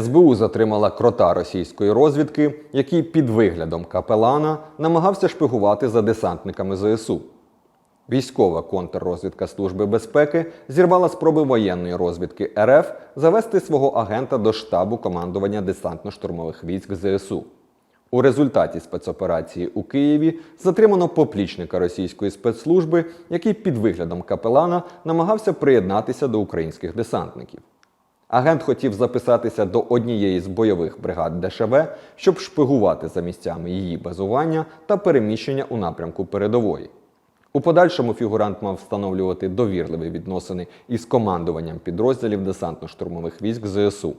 СБУ затримала крота російської розвідки, який під виглядом капелана намагався шпигувати за десантниками ЗСУ. Військова контррозвідка Служби безпеки зірвала спроби воєнної розвідки РФ завести свого агента до штабу командування десантно-штурмових військ ЗСУ. У результаті спецоперації у Києві затримано поплічника російської спецслужби, який під виглядом капелана намагався приєднатися до українських десантників. Агент хотів записатися до однієї з бойових бригад ДШВ, щоб шпигувати за місцями її базування та переміщення у напрямку передової. У подальшому фігурант мав встановлювати довірливі відносини із командуванням підрозділів десантно-штурмових військ ЗСУ.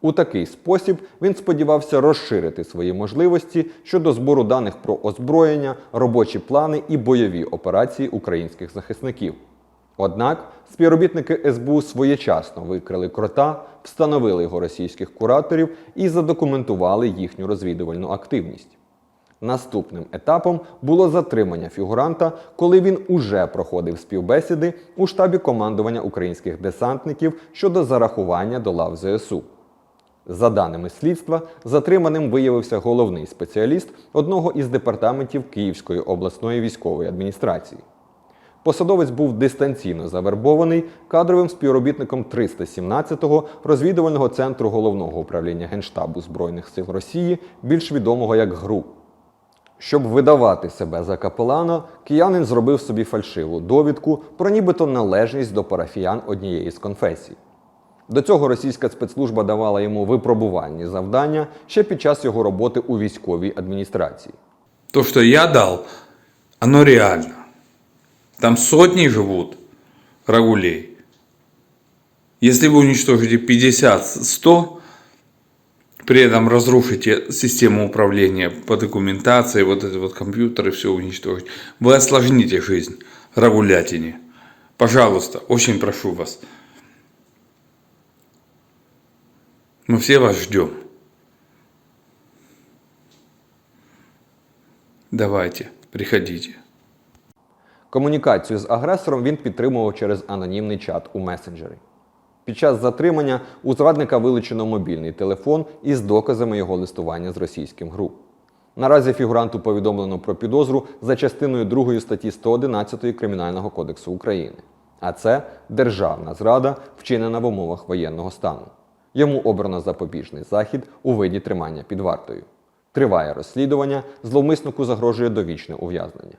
У такий спосіб він сподівався розширити свої можливості щодо збору даних про озброєння, робочі плани і бойові операції українських захисників. Однак співробітники СБУ своєчасно викрили крота, встановили його російських кураторів і задокументували їхню розвідувальну активність. Наступним етапом було затримання фігуранта, коли він уже проходив співбесіди у штабі командування українських десантників щодо зарахування до лав ЗСУ. За даними слідства, затриманим виявився головний спеціаліст одного із департаментів Київської обласної військової адміністрації. Посадовець був дистанційно завербований кадровим співробітником 317-го розвідувального центру головного управління Генштабу Збройних сил Росії, більш відомого як ГРУ. Щоб видавати себе за капелана, киянин зробив собі фальшиву довідку про нібито належність до парафіян однієї з конфесій. До цього російська спецслужба давала йому випробувальні завдання ще під час його роботи у військовій адміністрації. То, что я дал, оно реально. Там сотни живут рагулей. Если вы уничтожите 50-100, при этом разрушите систему управления по документации, вот эти вот компьютеры, все уничтожить, вы осложните жизнь рагулятине. Пожалуйста, очень прошу вас. Мы все вас ждем. Давайте, приходите. Комунікацію з агресором він підтримував через анонімний чат у месенджері. Під час затримання у зрадника вилучено мобільний телефон із доказами його листування з російським ГРУ. Наразі фігуранту повідомлено про підозру за частиною 2 статті 111 Кримінального кодексу України. А це державна зрада, вчинена в умовах воєнного стану. Йому обрано запобіжний захід у виді тримання під вартою. Триває розслідування, зловмиснику загрожує довічне ув'язнення.